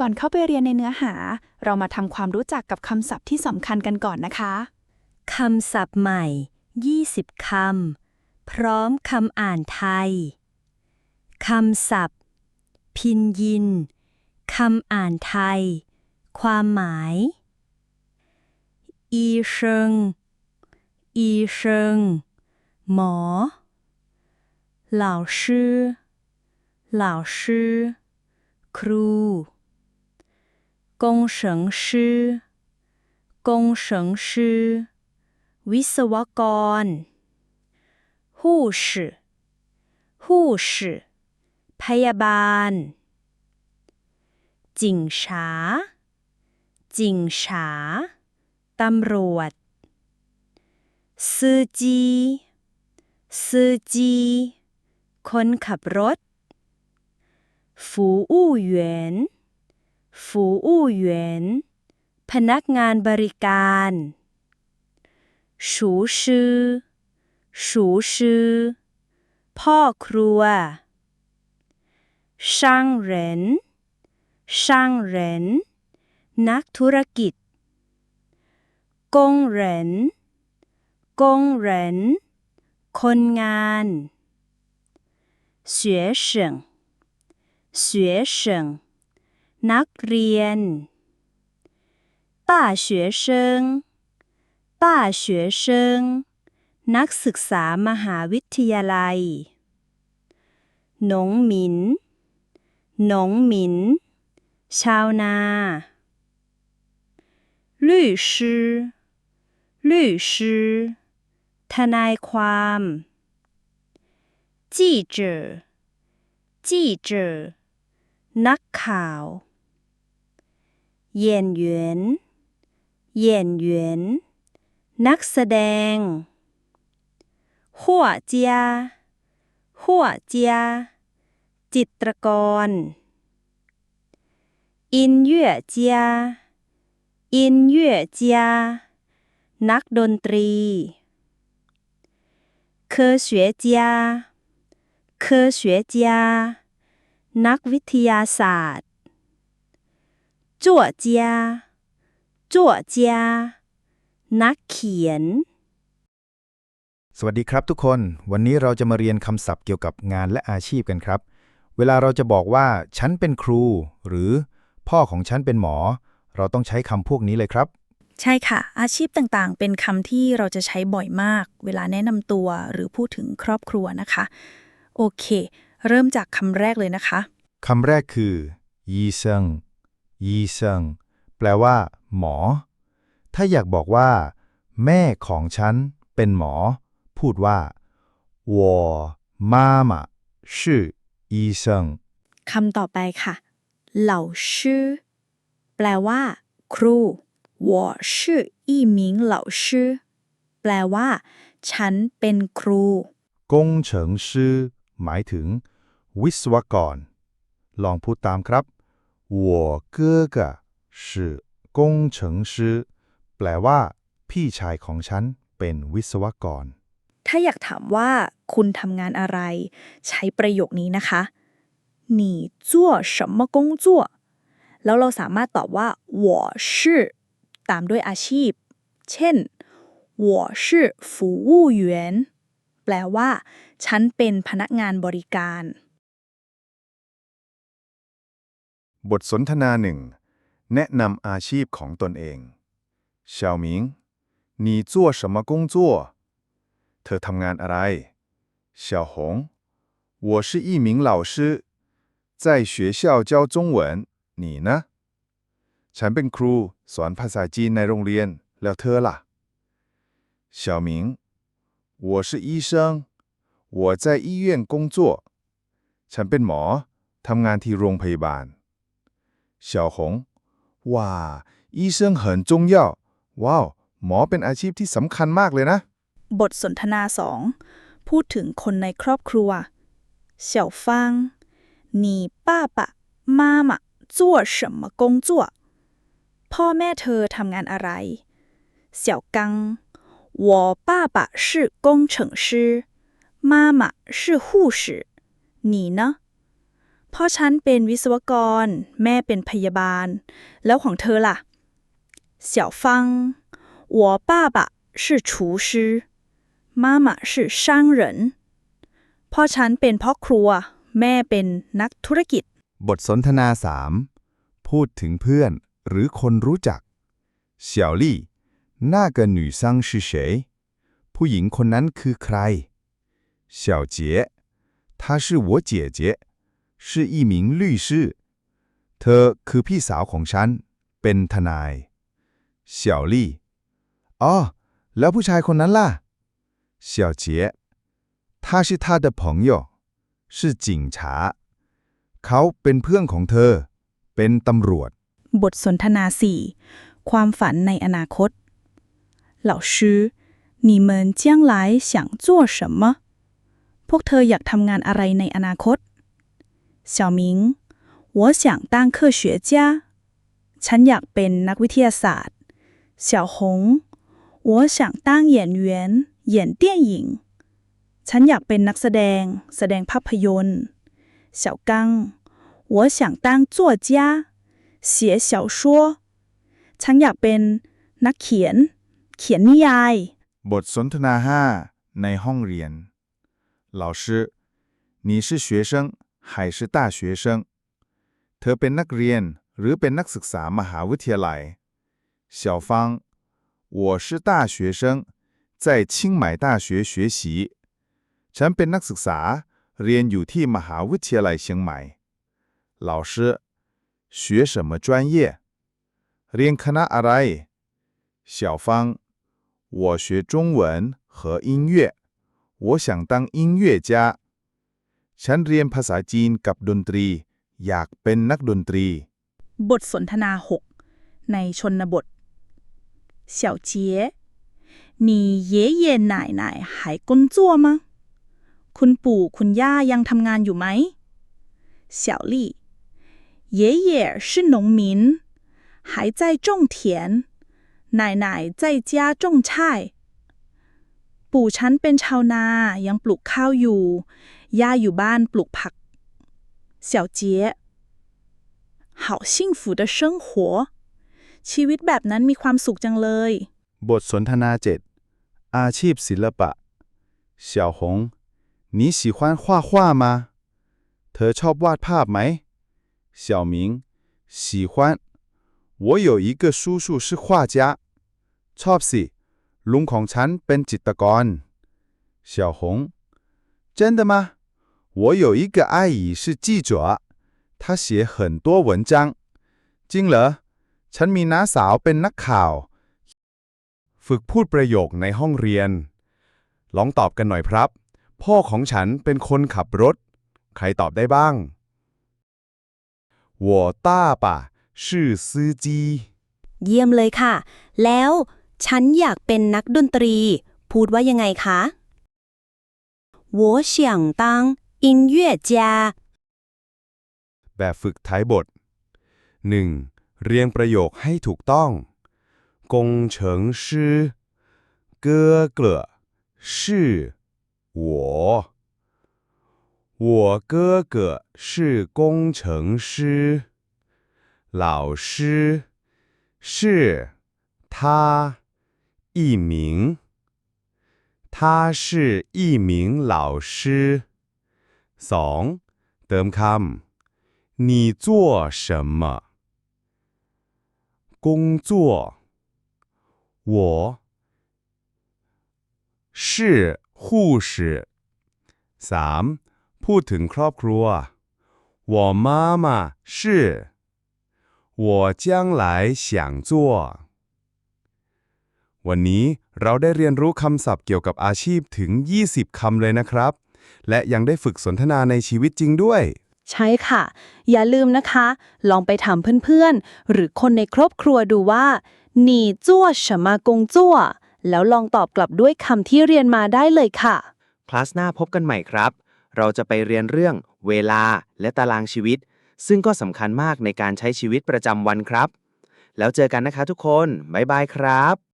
ก่อนเข้าไปเรียนในเนื้อหา เรามาทำความรู้จักกับคำศัพท์ที่สำคัญกันก่อนนะคะ คำศัพท์ใหม่ 20 คำ พร้อมคำอ่านไทย คำศัพท์ พินยิน คำอ่านไทย ความหมาย อีเชิง อีเชิง หมอเหล่าชื่อเหล่าชื่อครู กงเฉิงชื่อกงเฉิงชื่อ วิศวกร护士护士พยาบาล จิงฉา จิงฉา ตำรวจซื้อจีซื้อจี คนขับรถ ฝูอู้เหวียน ฝูอู้เหวียน พนักงานบริการ ชูชื่อ ชูชื่อ พ่อครัว ช่างเหริน ช่างเหริน นักธุรกิจ กงเหริน กงเหริน คนงาน学生学生 นักเรียน大学生大学生นักศึกษามหาวิทยาลัยหนงหมินหนงหมิน ชาวนา律师律师ทนายความ记者记者นักข่าว 演员演员นักแสดง画家画家จิตรกร音乐家音乐家นักดนตรี科学家科学家นักวิทยาศาสตร์ 作家作家นักเขียน สวัสดีครับทุกคน วันนี้เราจะมาเรียนคำศัพท์เกี่ยวกับงานและอาชีพกันครับ เวลาเราจะบอกว่า ฉันเป็นครู หรือ พ่อของฉันเป็นหมอ เราต้องใช้คำพวกนี้เลยครับ ใช่ค่ะ อาชีพต่างๆ เป็นคำที่เราจะใช้บ่อยมาก เวลาแนะนำตัวหรือพูดถึงครอบครัวนะคะ โอเค เริ่มจากคำแรกเลยนะคะคำแรกคือยีเซิง ยีเซิงแปลว่า หมอ ถ้าอยากบอกว่า แม่ของฉันเป็นหมอ พูดว่า我妈妈是医生 คำต่อไปค่ะ เหล่าชื่อ แปลว่า ครู我是一名老师แปลว่า ฉันเป็นครู กงเฉิงชื่อหมายถึง วิศวกร ลองพูดตามครับ 我哥哥是工程师แปลว่า พี่ชายของฉันเป็นวิศวกร ถ้าอยากถามว่า คุณทำงานอะไร ใช้ประโยคนี้นะคะ你做什么工作แล้วเราสามารถตอบว่า我是ตามด้วยอาชีพ เช่น我是服务员แปลว่า ฉันเป็นพนักงานบริการ บทสนทนาหนึ่ง แนะนำอาชีพของตนเองเฉาหมิง你做什么工作เธอทำงานอะไร小红我是一名老师在学校教中文你呢ฉันเป็นครูสอนภาษาจีนในโรงเรียน แล้วเธอล่ะ小明我是医生我在医院工作ฉันเป็นหมอทำงานที่โรงพยาบาล 小红哇医生很重要ว้าวหมอเป็นอาชีพที่สำคัญมากเลยนะ บทสนทนาสองพูดถึงคนในครอบครัว小芳你爸爸妈妈做什么工作พ่อแม่เธอทำงานอะไร小刚我爸爸是工程师妈妈是护士你呢 พ่อฉันเป็นวิศวกร แม่เป็นพยาบาล แล้วของเธอล่ะ小芳我爸爸是厨师妈妈是商人พ่อฉันเป็นพ่อครัว แม่เป็นนักธุรกิจ บทสนทนา 3 พูดถึงเพื่อนหรือคนรู้จัก小丽那个女生是谁ผู้หญิงคนนั้นคือใคร小杰她是我姐姐 是一名律师เธอคือพี่สาวของฉัน เป็นทนาย小丽อ๋อแล้วผู้ชายคนนั้นล่ะ小杰他是他的朋友是警察เขาเป็นเพื่อนของเธอ เป็นตำรวจ บทสนทนา 4 ความฝันในอนาคต老师你们将来想做什么พวกเธออยากทำงานอะไรในอนาคต 小明我想当科学家ฉันอยากเป็นนักวิทยาศาสตร์小红我想当演员演电影ฉันอยากเป็นนักแสดง แสดงภาพยนตร์小刚我想当作家写小说ฉันอยากเป็นนักเขียน เขียนนิยาย บทสนทนา 5 ในห้องเรียน老师你是学生 还是大学生เธอเป็นนักเรียน หรือเป็นนักศึกษามหาวิทยาลัย小芳我是大学生在清迈大学学习ฉันเป็นนักศึกษา เรียนอยู่ที่มหาวิทยาลัยเชียงใหม่老师学什么专业เรียนคณะอะไร小芳我学中文和音乐，我想当音乐家。 ฉันเรียนภาษาจีนกับดนตรี อยากเป็นนักดนตรี บทสนทนา 6 ในชนบท小杰你爷爷奶奶还工作吗คุณปู่คุณย่ายังทำงานอยู่ไหม小丽爷爷是农民还在种田奶奶在家种菜ปู่ฉันเป็นชาวนายังปลูกข้าวอยู่ ย่าอยู่บ้านปลูกผัก小杰好幸福的生活ชีวิตแบบนั้นมีความสุขจังเลย บทสนทนา 7 อาชีพศิลปะ小红你喜欢画画吗เธอชอบวาดภาพไหม小明喜欢我有一个叔叔是画家ชอบสิ ลุงของฉันเป็นจิตรกร小红真的吗 我有一个阿姨是记者她写很多文章จริงเหรอ ฉันมีน้าสาวเป็นนักข่าว ฝึกพูดประโยคในห้องเรียน ลองตอบกันหน่อยครับ พ่อของฉันเป็นคนขับรถ ใครตอบได้บ้าง我大爸是司机 เยี่ยมเลยค่ะ แล้วฉันอยากเป็นนักดนตรี พูดว่ายังไงคะ我想当 音乐家 แบบฝึกท้ายบท 1. เรียงประโยคให้ถูกต้อง工程师哥哥是我我哥哥是工程师老师是他一名他是一名老师 สองเติมคำ你做什么？工作。我是护士。3. พูดถึงครอบครัว我妈妈是我将来想做วันนี้เราได้เรียนรู้คำศัพท์เกี่ยวกับอาชีพถึง 20 คำเลยนะครับ และยังได้ฝึกสนทนาในชีวิตจริงด้วย ใช่ค่ะ อย่าลืมนะคะ ลองไปถามเพื่อนๆ หรือคนในครอบครัวดูว่าหนีจั่วฉมากงจั่ว แล้วลองตอบกลับด้วยคำที่เรียนมาได้เลยค่ะ คลาสหน้าพบกันใหม่ครับ เราจะไปเรียนเรื่องเวลาและตารางชีวิต ซึ่งก็สำคัญมากในการใช้ชีวิตประจำวันครับ แล้วเจอกันนะคะทุกคน บ๊ายบายครับ